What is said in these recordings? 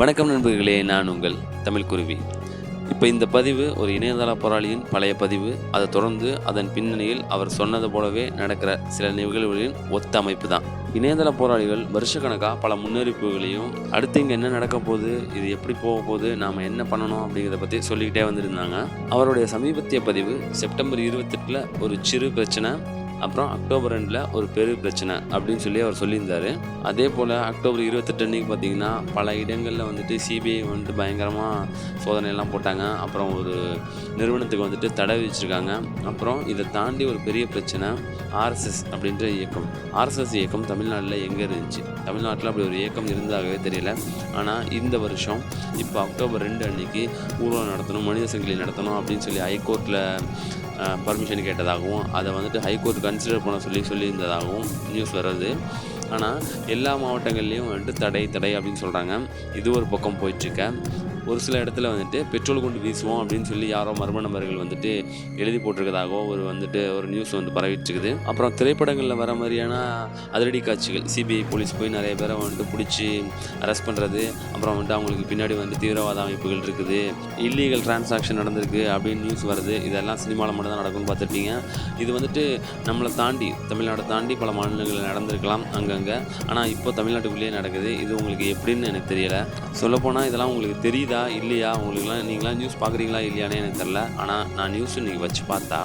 வணக்கம் நண்பர்களே நான் உங்கள் தமிழ் குருவி. இப்போ இந்த பதிவு ஒரு இணையதள போராளியின் பழைய பதிவு. அதை தொடர்ந்து அதன் பின்னணியில் அவர் சொன்னது போலவே நடக்கிற சில நிகழ்வுகளின் ஒத்த அமைப்பு தான். இணையதள போராளிகள் வருஷக்கணக்காக பல முன்னறிவிப்புகளையும் அடுத்து இங்கே என்ன நடக்க போகுது இது எப்படி போக போகுது நாம் என்ன பண்ணணும் அப்படிங்கிறத பற்றி சொல்லிக்கிட்டே வந்திருந்தாங்க. அவருடைய சமீபத்திய பதிவு செப்டம்பர் இருபத்தெட்டில் ஒரு சிறு பிரச்சனை. அப்புறம் அக்டோபர் ரெண்டில் ஒரு பெரிய பிரச்சனை அப்படின்னு சொல்லி அவர் சொல்லியிருந்தார். அதே போல் அக்டோபர் இருபத்தெட்டு அன்றைக்கி பார்த்தீங்கன்னா பல இடங்களில் வந்துட்டு சிபிஐ வந்துட்டு பயங்கரமாக சோதனையெல்லாம் போட்டாங்க. அப்புறம் ஒரு நிறுவனத்துக்கு வந்துட்டு தடை வச்சுருக்காங்க அப்புறம் இதை தாண்டி ஒரு பெரிய பிரச்சனை ஆர்எஸ்எஸ் அப்படின்ற இயக்கம். ஆர்எஸ்எஸ் இயக்கம் தமிழ்நாட்டில் எங்கே இருந்துச்சு? தமிழ்நாட்டில் அப்படி ஒரு இயக்கம் இருந்தாகவே தெரியல. ஆனால் இந்த வருஷம் இப்போ அக்டோபர் ரெண்டு அன்னைக்கு ஊர்வலம் நடத்தணும் மனித சங்கிலி நடத்தணும் அப்படின்னு சொல்லி ஹைகோர்ட்டில் பர்மிஷன் கேட்டதாகவும் அதை வந்துட்டு ஹைகோர்ட்டுக்கு கன்சிடர் பண்ண சொல்லி சொல்லியிருந்ததாகவும் நியூஸ் வருது ஆனால் எல்லா மாவட்டங்கள்லேயும் வந்துட்டு தடை தடை அப்படின்னு சொல்கிறாங்க இது ஒரு பக்கம் போயிட்டுருக்க ஒரு சில இடத்துல வந்துட்டு பெட்ரோல் கொண்டு வீசுவோம் அப்படின்னு சொல்லி யாரோ மர்ம நபர்கள் வந்துட்டு எழுதி போட்டிருக்கதாகவோ ஒரு வந்துட்டு ஒரு நியூஸ் வந்து பரவிட்டுருக்குது. அப்புறம் திரைப்படங்களில் வர மாதிரியான அதிரடி காட்சிகள் சிபிஐ போலீஸ் போய் நிறைய பேரை வந்துட்டு பிடிச்சி அரெஸ்ட் பண்ணுறது அப்புறம் வந்துட்டு அவங்களுக்கு பின்னாடி வந்து தீவிரவாத அமைப்புகள் இருக்குது இல்லீகல் டிரான்சாக்ஷன் நடந்திருக்கு அப்படின்னு நியூஸ் வருது. இதெல்லாம் சினிமாவில் மட்டும் தான் நடக்கும்னு பார்த்துருப்பீங்க. இது வந்துட்டு நம்மளை தாண்டி தமிழ்நாட்டை தாண்டி பல மாநிலங்களில் நடந்திருக்கலாம் அங்கங்கே. ஆனால் இப்போ தமிழ்நாட்டுக்குள்ளேயே நடக்குது. இது உங்களுக்கு எப்படின்னு எனக்கு தெரியலை. சொல்லப்போனால் இதெல்லாம் உங்களுக்கு தெரியுதா? இல்லையா? உங்களுக்குலாம் நீங்களாம் நியூஸ் பார்க்குறீங்களா இல்லையானே எனக்கு தெரில ஆனால் நான் நியூஸ் இன்றைக்கி வச்சு பார்த்தா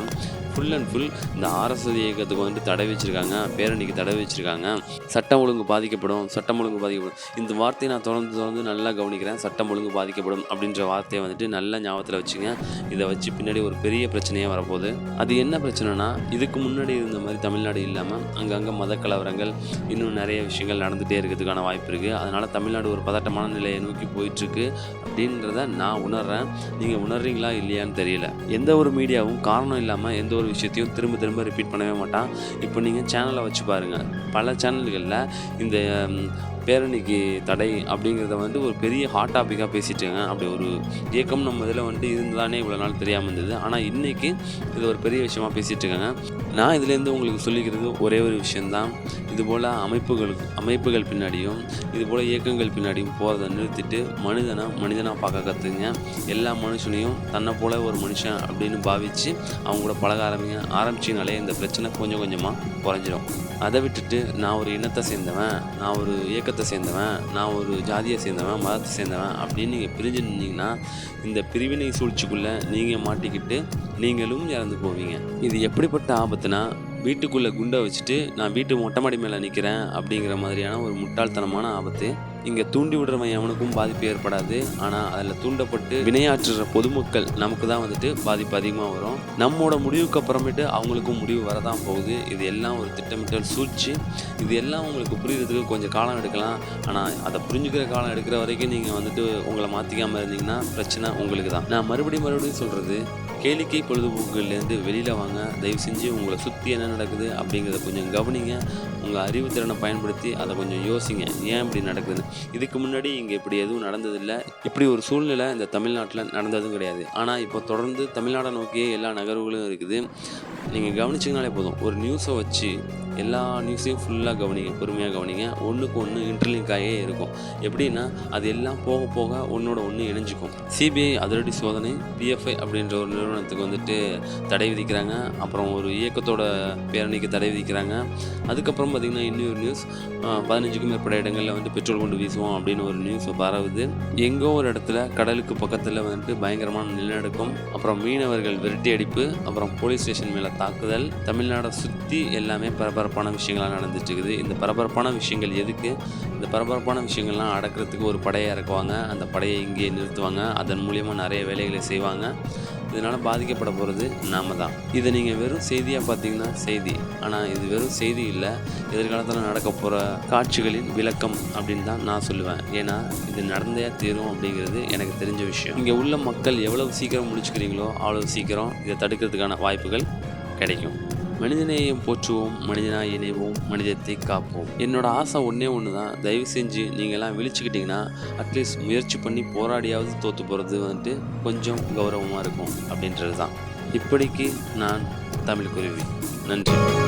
ஃபுல் அண்ட் ஃபுல் இந்த ஆர்எஸ்எஸ் இயக்கத்துக்கு வந்துட்டு தடை வச்சுருக்காங்க பேரணிக்கு தடை வச்சுருக்காங்க. சட்டம் ஒழுங்கு பாதிக்கப்படும் சட்டம் ஒழுங்கு பாதிக்கப்படும். இந்த வார்த்தையை நான் தொடர்ந்து தொடர்ந்து நல்லா கவனிக்கிறேன். சட்டம் ஒழுங்கு பாதிக்கப்படும் அப்படின்ற வார்த்தையை வந்துட்டு நல்ல ஞாபகத்தில் வச்சுங்க. இதை வச்சு பின்னாடி ஒரு பெரிய பிரச்சனையே வரப்போகுது. அது என்ன பிரச்சனைனா இதுக்கு முன்னாடி இருந்த மாதிரி தமிழ்நாடு இல்லாமல் அங்கங்கே மத கலவரங்கள் இன்னும் நிறைய விஷயங்கள் நடந்துகிட்டே இருக்கிறதுக்கான வாய்ப்பு இருக்குது அதனால் தமிழ்நாடு ஒரு பதட்டமான நிலையை நோக்கி போயிட்டுருக்கு. அப்படின்றத நான் உணர்றேன். நீங்கள் உணர்றீங்களா இல்லையான்னு தெரியல. எந்த ஒரு மீடியாவும் காரணம் இல்லாமல் எந்த ஒரு விஷயத்தையும் திரும்ப திரும்ப ரிப்பீட் பண்ணவே மாட்டான். இப்போ நீங்கள் சேனலை வச்சு பாருங்கள் பல சேனல்களில் இந்த பேரணிக்கு தடை அப்படிங்கிறத வந்து ஒரு பெரிய ஹாட் டாப்பிக்காக பேசிட்டாங்க அப்படி ஒரு இயக்கம் நம்ம இதில் வந்துட்டு இருந்ததானே இவ்வளோ நாள் தெரியாமல் இருந்தது. ஆனால் இன்றைக்கி இது ஒரு பெரிய விஷயமா பேசிகிட்டு இருக்காங்க. நான் இதுலேருந்து உங்களுக்கு சொல்லிக்கிறது ஒரே ஒரு விஷயந்தான் இதுபோல் அமைப்புகளுக்கு அமைப்புகள் பின்னாடியும் இதுபோல் இயக்கங்கள் பின்னாடியும் போகிறத நிறுத்திட்டு மனிதனை மனிதனாக பார்க்க கற்றுங்க எல்லா மனுஷனையும் தன்னை போல ஒரு மனுஷன் அப்படின்னு பாவித்து அவங்க கூட பழக ஆரம்பிங்க. ஆரம்பிச்சினாலே இந்த பிரச்சனை கொஞ்சம் கொஞ்சமாக குறைஞ்சிரும். அதை விட்டுட்டு நான் ஒரு இனத்தை சேர்ந்தவன் நான் ஒரு இயக்கத்தை சேர்ந்தவன் நான் ஒரு ஜாதியை சேர்ந்தவன் மதத்தை சேர்ந்தவன் அப்படின்னு நீங்கள் பிரிஞ்சு நின்னீங்கன்னா இந்த பிரிவினை சூழ்ச்சிக்குள்ளே நீங்கள் மாட்டிக்கிட்டு நீங்களும் இறந்து போவீங்க. இது எப்படிப்பட்ட ஆபத்துனா வீட்டுக்குள்ளே குண்டை வச்சுட்டு நான் வீட்டு மொட்டை மாடி மேலே நிற்கிறேன் அப்படிங்கிற மாதிரியான ஒரு முட்டாள்தனமான ஆபத்து. இங்கே தூண்டி விடுறவன் எவனுக்கும் பாதிப்பு ஏற்படாது. ஆனால் அதில் தூண்டப்பட்டு வினையாற்றுற பொதுமக்கள் நமக்கு தான் வந்துட்டு பாதிப்பு அதிகமாக வரும். நம்மோட முடிவுக்கு அப்புறமேட்டு அவங்களுக்கும் முடிவு வரதான் போகுது. இது எல்லாம் ஒரு திட்டமிட்டல் சூழ்ச்சி. இது எல்லாம் உங்களுக்கு புரியுறதுக்கு கொஞ்சம் காலம் எடுக்கலாம். ஆனால் அதை புரிஞ்சுக்கிற காலம் எடுக்கிற வரைக்கும் நீங்கள் வந்துட்டு உங்களை மாற்றிக்காமல் இருந்தீங்கன்னா பிரச்சனை உங்களுக்கு தான். நான் மறுபடியும் மறுபடியும் சொல்கிறது கேளிக்கை பொழுதுபோக்குகள்லேருந்து வெளியில் வாங்க. தயவு செஞ்சு உங்களை சுற்றி என்ன நடக்குது அப்படிங்கிறத கொஞ்சம் கவனிங்க. உங்கள் அறிவுத்திறனை பயன்படுத்தி அதை கொஞ்சம் யோசிங்க. ஏன் இப்படி நடக்குதுன்னு? இதுக்கு முன்னாடி இங்கே இப்படி எதுவும் நடந்ததில்லை. இப்படி ஒரு சூழ்நிலை இந்த தமிழ்நாட்டில் நடந்ததும் கிடையாது. ஆனால் இப்போ தொடர்ந்து தமிழ்நாடை நோக்கியே எல்லா நகர்வுகளும் இருக்குது. நீங்கள் கவனிச்சிங்கனாலே போதும். ஒரு நியூஸை வச்சு எல்லா நியூஸையும் ஃபுல்லாக கவனிங்க பொறுமையாக கவனிங்க. ஒன்றுக்கு ஒன்று இன்டர்லிங்க் ஆகியே இருக்கும். எப்படின்னா அது எல்லாம் போக போக ஒன்றோட ஒன்று இணைஞ்சிக்கும். சிபிஐ அதிரடி சோதனை பிஎஃப்ஐ அப்படின்ற ஒரு நிறுவனத்துக்கு வந்துட்டு தடை விதிக்கிறாங்க. அப்புறம் ஒரு இயக்கத்தோட பேரணிக்கு தடை விதிக்கிறாங்க. அதுக்கப்புறம் பார்த்திங்கன்னா இன்னொரு நியூஸ் பதினஞ்சுக்கும் மேற்பட்ட இடங்களில் வந்து பெட்ரோல் கொண்டு வீசுவோம் அப்படின்னு ஒரு நியூஸ் பரவுது. எங்கோ ஒரு இடத்துல கடலுக்கு பக்கத்தில் வந்துட்டு பயங்கரமான நிலநடுக்கம் அப்புறம் மீனவர்கள் விரட்டி அடிப்பு அப்புறம் போலீஸ் ஸ்டேஷன் மேலே தாக்குதல் தமிழ்நாடை சுற்றி எல்லாமே பரபரப்பான விஷயங்கள்லாம் நடந்துட்டு இருக்குது இந்த பரபரப்பான விஷயங்கள் எதுக்கு? இந்த பரபரப்பான விஷயங்கள்லாம் அடக்கிறதுக்கு ஒரு படையை இறக்குவாங்க. அந்த படையை இங்கே நிறுத்துவாங்க. அதன் மூலியமாக நிறைய வேலைகளை செய்வாங்க. இதனால் பாதிக்கப்பட போகிறது நாம தான். இதை நீங்கள் வெறும் செய்தியாக பார்த்தீங்கன்னா செய்தி. ஆனால் இது வெறும் செய்தி இல்லை. எதிர்காலத்தில் நடக்க போகிற காட்சிகளின் விளக்கம் அப்படின்னு தான் நான் சொல்லுவேன். ஏன்னா இது நடந்தே தீரும் அப்படிங்கிறது எனக்கு தெரிஞ்ச விஷயம். இங்கே உள்ள மக்கள் எவ்வளவு சீக்கிரம் முடிச்சுக்கிறீங்களோ அவ்வளோ சீக்கிரம் இதை தடுக்கிறதுக்கான வாய்ப்புகள் கிடைக்கும். மனிதநேயம் போற்றுவோம் மனிதனாக இணைவோம் மனிதத்தை காப்போம். என்னோட ஆசை ஒன்றே ஒன்று தான் தயவு செஞ்சு நீங்கள்லாம் விழிச்சுக்கிட்டிங்கன்னா அட்லீஸ்ட் முயற்சி பண்ணி போராடியாவது தோற்று போகிறது வந்துட்டு கொஞ்சம் கௌரவமாக இருக்கும் அப்படின்றது தான் இப்படிக்கு நான் தமிழ் குருவி. நன்றி.